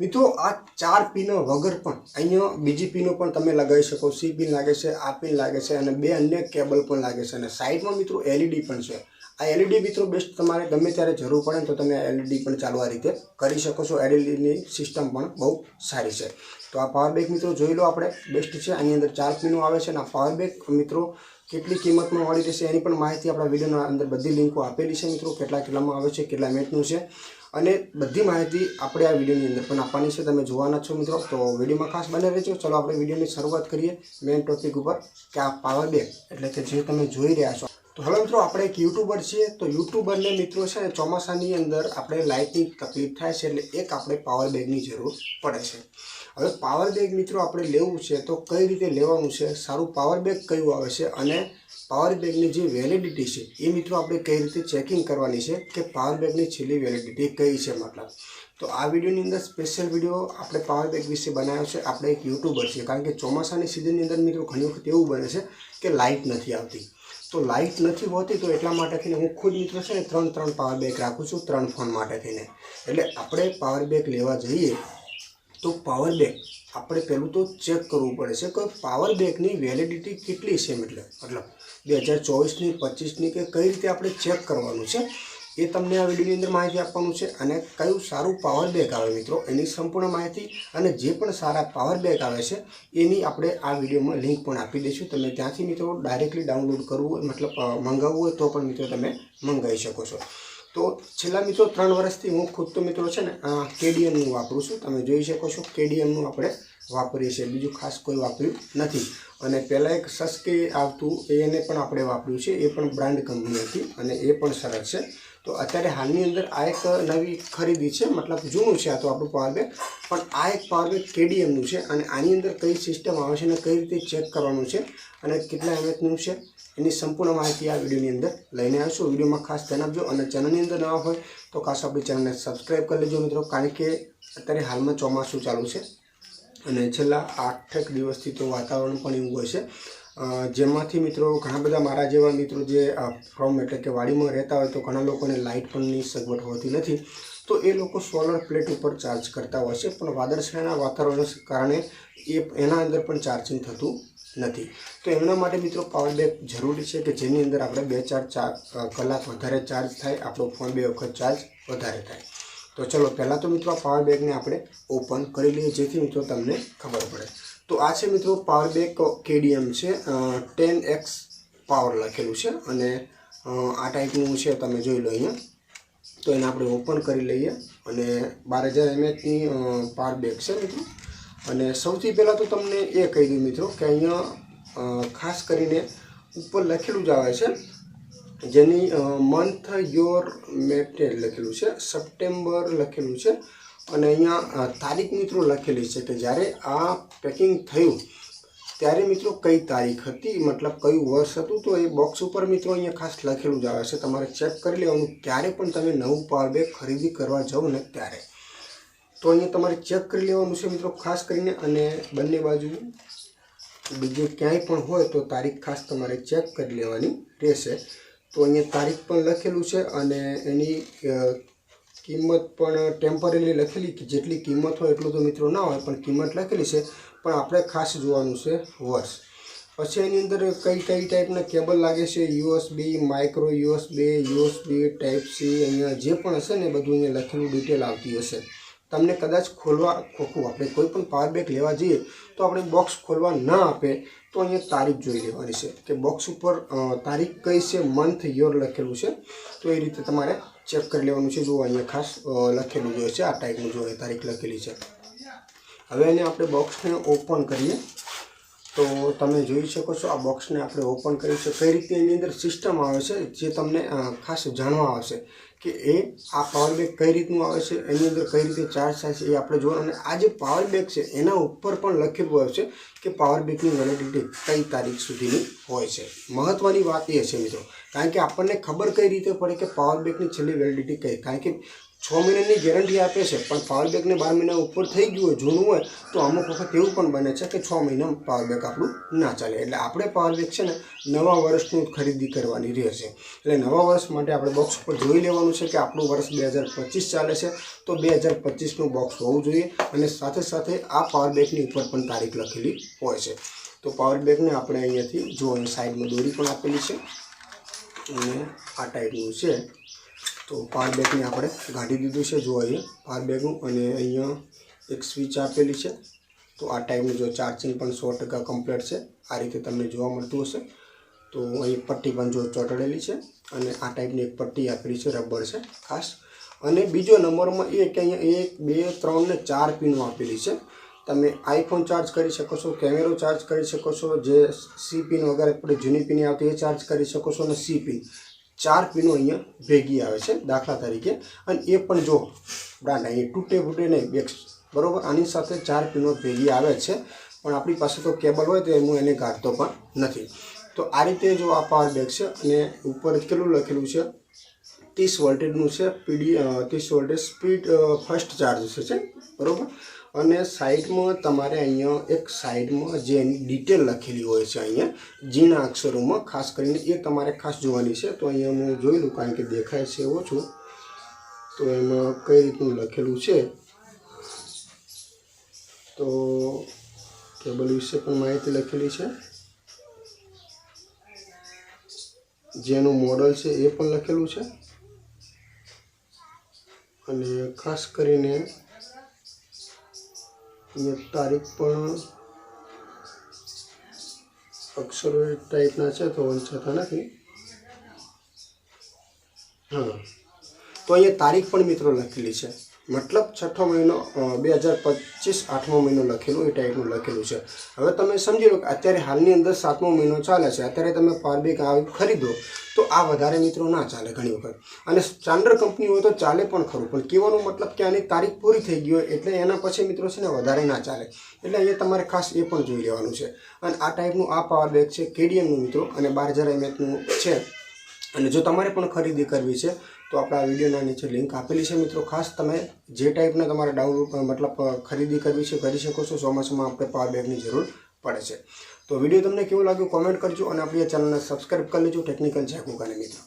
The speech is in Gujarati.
મિત્રો, આ ચાર પિનો વગર પણ, અહીંયા બીજી પિનો પણ તમે લગાવી શકો. સી પિન લાગે છે, આ પિન લાગે છે અને બે અન્ય કેબલ પણ લાગે છે. અને સાઈડમાં મિત્રો એલઈડી પણ છે. આ એલઈડી મિત્રો બેસ્ટ તમારે ગમે ત્યારે જરૂર પડે તો તમે એલઈડી પણ ચાલુ આ રીતે કરી શકો છો. એલઈડીની સિસ્ટમ પણ બહુ સારી છે. તો આ પાવર બેક મિત્રો જોઈ લો આપણે, બેસ્ટ છે. આની અંદર ચાર પિનો આવે છે અને આ પાવર બેક મિત્રો કેટલી કિંમતમાં મળી જશે એની પણ માહિતી આપણા વિડીયોના અંદર બધી લિંકો આપેલી છે મિત્રો. કેટલા કેટલામાં આવે છે, કેટલા મિનિટનું છે. અને બધી માહિતી આપણે આ વિડીયોની અંદર પણ આપવાની છે. તમે જોવાના છો મિત્રો, તો વિડીયોમાં ખાસ બને રહેજો. ચલો, આપણે વિડીયોની શરૂઆત કરીએ. મેઇન ટોપિક ઉપર કે આ પાવર બેગ એટલે કે જે તમે જોઈ રહ્યા છો. તો હવે મિત્રો આપણે એક યુટ્યુબર છીએ. તો યુટ્યુબરને મિત્રો છે ને ચોમાસાની અંદર આપણે લાઇટની તકલીફ થાય છે એટલે એક આપણે પાવર બેગની જરૂર પડે છે. હવે પાવર બેગ મિત્રો આપણે લેવું છે તો કઈ રીતે લેવાનું છે? સારું પાવર બેગ કયું આવે છે? અને પાવર બેગની જે વેલિડિટી છે, એ મિત્રો આપણે કઈ રીતે ચેકિંગ કરવાની છે કે પાવર બેગની છેલ્લી વેલિડિટી કઈ છે મતલબ? તો આ વિડીયોની અંદર સ્પેશિયલ વીડિયો આપણે પાવર બેગ વિશે બનાવ્યો છે. આપણે એક યુટ્યુબર છીએ. કારણ કે ચોમાસાની સિઝનની અંદર મિત્રો ઘણી વખત એવું બને છે કે લાઇટ નથી આવતી. તો લાઇટ નથી હોતી તો એટલા માટે થઈને હું ખુદ મિત્રો છે ને ત્રણ ત્રણ પાવર બેક રાખું છું, ત્રણ ફોન માટે થઈને. એટલે આપણે પાવર બેક લેવા જઈએ તો પાવર બેગ આપણે પહેલું તો ચેક કરવું પડે છે કે પાવર બેગની વેલિડિટી કેટલી છે મતલબ મતલબ બે હજાર ચોવીસની, પચીસની કે કઈ રીતે આપણે ચેક કરવાનું છે? એ તમને આ વિડીયોની અંદર માહિતી આપવાનું છે અને કયું સારું પાવર બેક આવે મિત્રો, એની સંપૂર્ણ માહિતી અને જે પણ સારા પાવર બેક આવે છે, એની આપણે આ વિડીયોમાં લિંક પણ આપી દઈશું. તમે ત્યાંથી મિત્રો ડાયરેક્ટલી ડાઉનલોડ કરવું હોય મતલબ મંગાવવું હોય તો પણ મિત્રો તમે મંગાવી શકો છો. તો છેલ્લા મિત્રો ત્રણ વર્ષથી હું ખુદ તો મિત્રો છે ને કેડીએમનું વાપરું છું. તમે જોઈ શકો છો કેડીએમનું આપણે વાપરીએ છીએ. બીજું ખાસ કોઈ વાપર્યું નથી. અને પહેલાં એક સસ્કે આવતું એને પણ આપણે વાપર્યું છે. એ પણ બ્રાન્ડ કંપની હતી અને એ પણ સરસ છે. તો અત્યારે હાલની અંદર આ એક નવી ખરીદી છે, મતલબ જૂનું છે આ તો આપણું પાવર બેગ પણ આ એક પાવર બેગ કેડીએમનું છે અને આની અંદર કઈ સિસ્ટમ આવે છે અને કઈ રીતે ચેક કરવાનું છે અને કેટલા એમએચનું છે, એની સંપૂર્ણ માહિતી આ વિડીયોની અંદર લઈને આવીશું વિડીયોમાં ખાસ ધ્યાન આપજો અને ચેનલની અંદર નવા હોય તો ખાસ આપણી ચેનલને સબસ્ક્રાઈબ કરી લેજો મિત્રો, કારણ કે અત્યારે હાલમાં ચોમાસું ચાલુ છે અને છેલ્લા આઠેક દિવસથી તો વાતાવરણ પણ એવું હોય છે. જેમાંથી મિત્રો ઘણા બધા મારા જેવા મિત્રો જે ફ્રોમ એટલે કે વાડીમાં રહેતા હોય તો ઘણા લોકોને લાઇટ પણની સગવડ હોતી નથી. તો એ લોકો સોલર પ્લેટ ઉપર ચાર્જ કરતા હોય છે, પણ વાદળછાયાના વાતાવરણ કારણે એ એના અંદર પણ ચાર્જિંગ થતું નથી. તો એમના માટે મિત્રો પાવર બેંક જરૂરી છે કે જેની અંદર આપણે બે ચાર ચાર કલાક વધારે ચાર્જ થાય, આપણો ફોન બે વખત ચાર્જ વધારે થાય. તો ચલો, પહેલાં તો મિત્રો પાવર બેગને આપણે ઓપન કરી લઈએ, જેથી મિત્રો તમને ખબર પડે. તો આ છે મિત્રો પાવર બેગ કેડીએમ છે ટેન એક્સ પાવર લખેલું છે, અને આ ટાઈપનું છે, તમે જોઈ લો અહીંયા. તો એને આપણે ઓપન કરી લઈએ, અને બાર હજાર એમએચની પાવર બેગ છે મિત્રો. અને સૌથી પહેલાં તો તમને એ કહી દઉં મિત્રો કે અહીંયા ખાસ કરીને ઉપર લખેલું જ આવે છે જેની મંથ યોર મેટેડ લખેલું છે સપ્ટેમ્બર લખેલું છે, અને અહીંયા તારીખ મિત્રો લખેલી છે કે જ્યારે આ પેકિંગ થયું, ત્યારે મિત્રો કઈ તારીખ હતી, મતલબ કયું વર્ષ હતું, તો એ બોક્સ ઉપર મિત્રો અહીંયા ખાસ લખેલું જ આવે છે. તમારે ચેક કરી લેવાનું ક્યારે પણ તમે નવું પાવર બેગ ખરીદી કરવા જાઓ ને ત્યારે. તો અહીંયા તમારે ચેક કરી લેવાનું છે મિત્રો ખાસ કરીને, અને બંને બાજુ બીજું ક્યાંય પણ હોય તો તારીખ ખાસ તમારે ચેક કરી લેવાની રહેશે. તો અહીંયા તારીખ પણ લખેલું છે અને એની કિંમત પણ ટેમ્પરરી લખેલી કે જેટલી કિંમત હોય એટલું તો મિત્રો ના હોય, પણ કિંમત લખેલી છે. પણ આપણે ખાસ જોવાનું છે વર્ષ. પછી એની અંદર કઈ કઈ ટાઈપના કેબલ લાગે છે? USB, micro USB USB, type C, અહીંયા જે પણ હશે ને બધું અહીંયા લખેલું ડિટેલ આવતી હશે. તમને કદાચ ખોલવા ખોખું આપણે કોઈ પણ પાવર બેગ લેવા જઈએ તો આપણે બોક્સ ખોલવા ન આપે, તો અહીંયા તારીખ જોઈ લેવાની છે કે બોક્સ ઉપર તારીખ કઈ છે મંથ યોર લખેલું છે, તો એ રીતે તમારે ચેક કરી લેવાનું છે. જો અહીંયા ખાસ લખેલું જોઈએ છે. આ ટાઈપનું જોઈએ તારીખ લખેલી છે. હવે એને આપણે બોક્સને ઓપન કરીએ. તો તમે જોઈ શકો છો આ બોક્સને આપણે ઓપન કર્યું છે. કઈ રીતે એની અંદર સિસ્ટમ આવે છે જે તમને ખાસ જાણવા આવશે કે એ આ પાવર બેગ કઈ રીતનું આવે છે, એની અંદર કઈ રીતે ચાર્જ થાય છે એ આપણે જોવાનું. અને આ જે પાવર બેગ છે એના ઉપર પણ લખેલું હોય છે કે પાવર બેગની વેલિડિટી કઈ તારીખ સુધીની હોય છે. મહત્ત્વની વાત એ છે મિત્રો, કારણ કે આપણને ખબર કઈ રીતે પડે કે પાવર બેગની છેલ્લી વેલિડિટી કઈ, કારણ કે છ મહિનાની ગેરંટી આપે છે. પણ પાવર બેગને બાર મહિના ઉપર થઈ ગયું હોય, જૂનું હોય, તો અમુક વખત એવું પણ બને છે કે છ મહિના પાવર આપણું ના ચાલે. એટલે આપણે પાવર છે ને, નવા વર્ષનું ખરીદી કરવાની રહેશે. એટલે નવા વર્ષ માટે આપણે બોક્સ ઉપર જોઈ લેવાનું છે કે આપણું વર્ષ બે હજાર પચીસ ચાલે છે, તો બે હજાર પચીસનું બોક્સ હોવું જોઈએ અને સાથે સાથે આ પાવર બેગની ઉપર પણ તારીખ લખેલી હોય છે. તો પાવર બેગને આપણે અહીંયાથી જો સાઈડમાં દોરી પણ આપેલી છે અને આ ટાઈપનું છે. તો પાવર બેગને આપણે કાઢી દીધું છે જો અહીંયા પાવર બેગનું અને અહીંયા એક સ્વિચ આપેલી છે. તો આ ટાઈપનું જો ચાર્જિંગ પણ સો ટકા કમ્પ્લીટ છે. આ રીતે તમને જોવા મળતું હશે. તો અહીં પટ્ટી પણ જો ચોંટડેલી છે અને આ ટાઈપની એક પટ્ટી આપેલી છે, રબર છે, ખાસ. અને બીજો નંબરમાં એ કે અહીંયા એક, બે, ત્રણ ને ચાર પિનો આપેલી છે. તમે આઈફોન ચાર્જ કરી શકો છો કેમેરો ચાર્જ કરી શકો છો, જે સી પિન વગેરે આપણે જૂની પિન આવતી એ ચાર્જ કરી શકો છો અને સી પિન ચાર પિનો અહીંયા ભેગી આવે છે દાખલા તરીકે. અને એ પણ જો બ્રાન્ડ અહીં તૂટે ફૂટે નહીં બેગ બરોબર? આની સાથે ચાર પીનો ભેગી આવે છે. પણ આપણી પાસે તો કેબલ હોય તો હું એને કાઢતો પણ નથી. તો આ રીતે જો આ પાવર બેગ છે અને ઉપર કેટલું લખેલું છે? ત્રીસ વોલ્ટેજનું છે, પીડી ત્રીસ વોલ્ટેજ સ્પીડ ફર્સ્ટ ચાર્જ છે? બરોબર? અને સાઈડમાં તમારે અહીંયા એક સાઈડમાં જે ડિટેલ લખેલી હોય છે અહીંયા ઝીણા અક્ષરોમાં, ખાસ કરીને એ તમારે ખાસ જોવાની છે. તો અહીંયા હું જોઈ લઉં કારણ કે દેખાય છે એવો છું તો એમાં કઈ રીતનું લખેલું છે? તો કેબલ વિશે પણ માહિતી લખેલી છે. જેનું મોડલ છે એ પણ લખેલું છે. અને ખાસ કરીને અહીંયા તારીખ પણ અક્ષરો ટાઈપના છે, તો વંચાતા નથી. હા. તો અહીંયા તારીખ પણ મિત્રો લખેલી છે. મતલબ છઠ્ઠો મહિનો બે હજાર પચીસ આઠમો મહિનો લખેલું, એ ટાઈપનું લખેલું છે. હવે તમે સમજી લો કે અત્યારે હાલની અંદર સાતમો મહિનો ચાલે છે, અત્યારે તમે પારબી આવી ખરીદો, તો આ વધારે મિત્રો ના ચાલે ઘણી વખત. અને સ્ટાન્ડર્ડ કંપની હોય તો ચાલે પણ ખરું, પણ કહેવાનો મતલબ કે આની તારીખ પૂરી થઈ ગઈ હોય એટલે એના પછી મિત્રો છે ને વધારે ના ચાલે. એટલે એ તમારે ખાસ એ પણ જોઈ લેવાનું છે. અને આ ટાઈપનું આ પાવર બેગ છે કેડીએમનું મિત્રો, અને બાર હજાર એમએચનું છે. અને જો તમારે પણ ખરીદી કરવી છે તો આપણા વિડીયોના નીચે લિંક આપેલી છે મિત્રો. ખાસ તમે જે ટાઈપના તમારે ડાઉનલોડ મતલબ ખરીદી કરવી છે, કરી શકો છો. ચોમાસામાં આપણે પાવર બેગની જરૂર પડે છે. તો વીડિયો તમને કેવું લાગ્યું કોમેન્ટ કરજો અને આપણી ચેનલને સબસ્ક્રાઈબ કરી લેજો. ટેકનિકલ જેકુકાને મિત્રો.